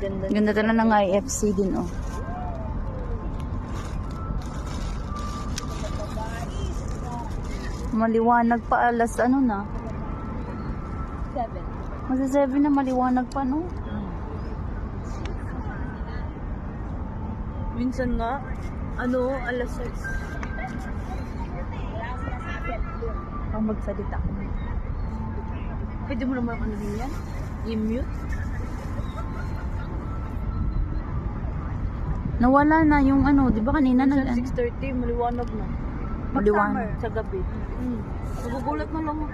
ganda. Ganda talaga ng IFC din, oh. Maliwanag pa alas ano na. Seven. Masa 7 na maliwanag pa no. Minsan nga, ano, alas 6. Pang magsalita ko. Pwede mo naman ano din yan? I-mute? Nawala na yung ano, 'di ba kanina nag Minsan 6.30, maliwanag na. Maliwanag. Sa gabi. Hmm. Nagugulat na lang ako.